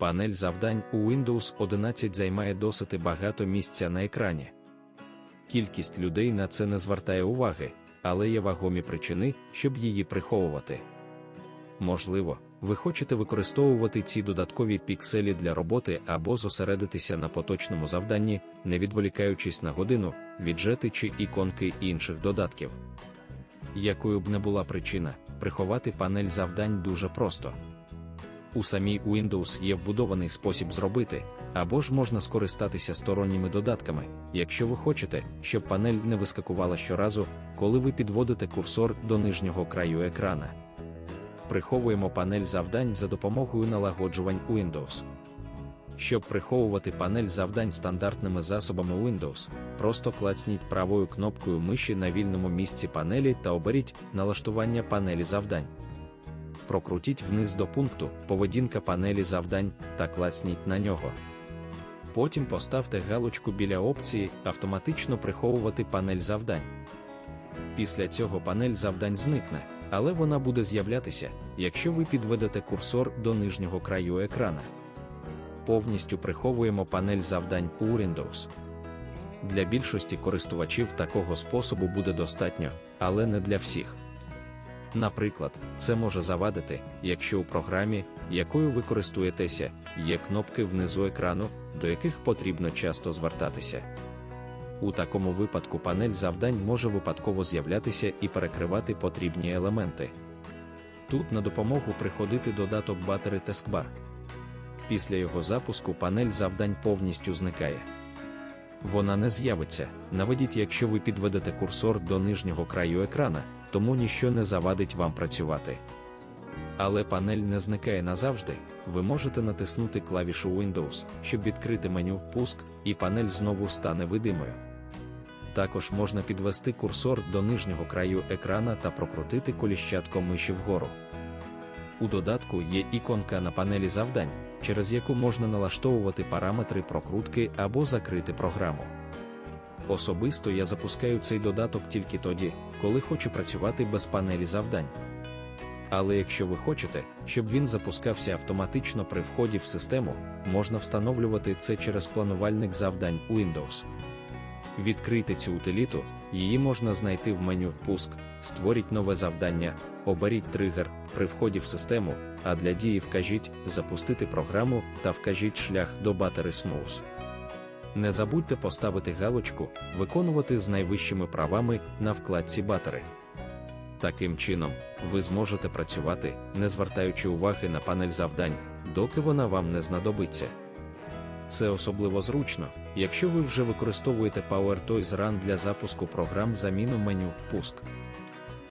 Панель завдань у Windows 11 займає досить багато місця на екрані. Кількість людей на це не звертає уваги, але є вагомі причини, щоб її приховувати. Можливо, ви хочете використовувати ці додаткові пікселі для роботи або зосередитися на поточному завданні, не відволікаючись на годину, віджети чи іконки інших додатків. Якою б не була причина, приховати панель завдань дуже просто. У самій Windows є вбудований спосіб зробити, або ж можна скористатися сторонніми додатками, якщо ви хочете, щоб панель не вискакувала щоразу, коли ви підводите курсор до нижнього краю екрана. Приховуємо панель завдань за допомогою налагоджувань Windows. Щоб приховувати панель завдань стандартними засобами Windows, просто клацніть правою кнопкою миші на вільному місці панелі та оберіть налаштування панелі завдань. Прокрутіть вниз до пункту Поведінка панелі завдань та клацніть на нього. Потім поставте галочку біля опції Автоматично приховувати панель завдань. Після цього панель завдань зникне, але вона буде з'являтися, якщо ви підведете курсор до нижнього краю екрана. Повністю приховуємо панель завдань у Windows. Для більшості користувачів такого способу буде достатньо, але не для всіх. Наприклад, це може завадити, якщо у програмі, якою ви користуєтеся, є кнопки внизу екрану, до яких потрібно часто звертатися. У такому випадку панель завдань може випадково з'являтися і перекривати потрібні елементи. Тут на допомогу приходити додаток Battery Taskbar. Після його запуску панель завдань повністю зникає. Вона не з'явиться, наведіть, якщо ви підведете курсор до нижнього краю екрана, тому ніщо не завадить вам працювати. Але панель не зникає назавжди, ви можете натиснути клавішу Windows, щоб відкрити меню Пуск, і панель знову стане видимою. Також можна підвести курсор до нижнього краю екрана та прокрутити коліщатком миші вгору. У додатку є іконка на панелі завдань, через яку можна налаштовувати параметри прокрутки або закрити програму. Особисто я запускаю цей додаток тільки тоді, коли хочу працювати без панелі завдань. Але якщо ви хочете, щоб він запускався автоматично при вході в систему, можна встановлювати це через планувальник завдань Windows. Відкрийте цю утиліту, її можна знайти в меню Пуск, створіть нове завдання, оберіть тригер при вході в систему, а для дії вкажіть Запустити програму та вкажіть шлях до Battery Smooth. Не забудьте поставити галочку Виконувати з найвищими правами на вкладці Battery. Таким чином, ви зможете працювати, не звертаючи уваги на панель завдань, доки вона вам не знадобиться. Це особливо зручно, якщо ви вже використовуєте PowerToys Run для запуску програм заміну меню Пуск.